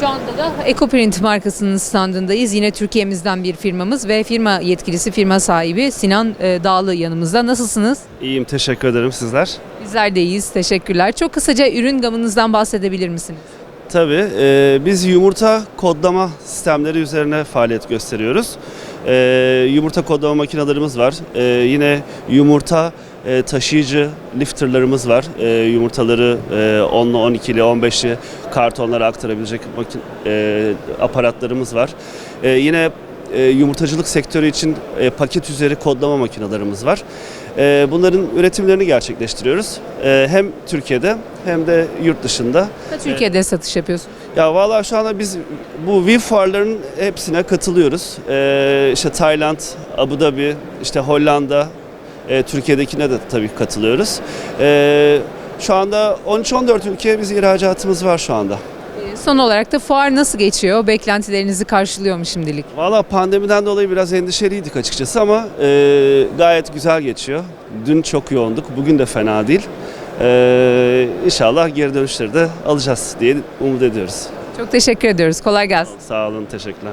Şu anda da EcoPrint markasının standındayız. Yine Türkiye'mizden bir firmamız ve firma yetkilisi, firma sahibi Sinan e, Dağlı yanımızda. Nasılsınız? İyiyim, teşekkür ederim sizler. Bizler de iyiyiz. Teşekkürler. Çok kısaca ürün gamınızdan bahsedebilir misiniz? Tabii, e, biz yumurta kodlama sistemleri üzerine faaliyet gösteriyoruz. E, yumurta kodlama makinelerimiz var. E, yine yumurta e, taşıyıcı lifterlarımız var. E, yumurtaları e, 10'lu, 12'li, 15'li kartonlara aktarabilecek e, aparatlarımız var. E, yine e, yumurtacılık sektörü için e, paket üzeri kodlama makinelerimiz var. E, bunların üretimlerini gerçekleştiriyoruz. E, hem Türkiye'de hem de yurt dışında. Türkiye'de satış yapıyorsunuz. Ya valla şu anda biz bu WIV fuarların hepsine katılıyoruz. Ee, işte Tayland, Abu Dhabi, işte Hollanda, e, Türkiye'dekine de tabii katılıyoruz. Ee, şu anda 13-14 ülkeye biz ihracatımız var şu anda. E, Son olarak da fuar nasıl geçiyor? Beklentilerinizi karşılıyor mu şimdilik? Valla pandemiden dolayı biraz endişeliydik açıkçası ama e, gayet güzel geçiyor. Dün çok yoğunduk, bugün de fena değil. Ee, inşallah geri dönüşleri de alacağız diye umut ediyoruz. Çok teşekkür ediyoruz. Kolay gelsin. Sağ olun, teşekkürler.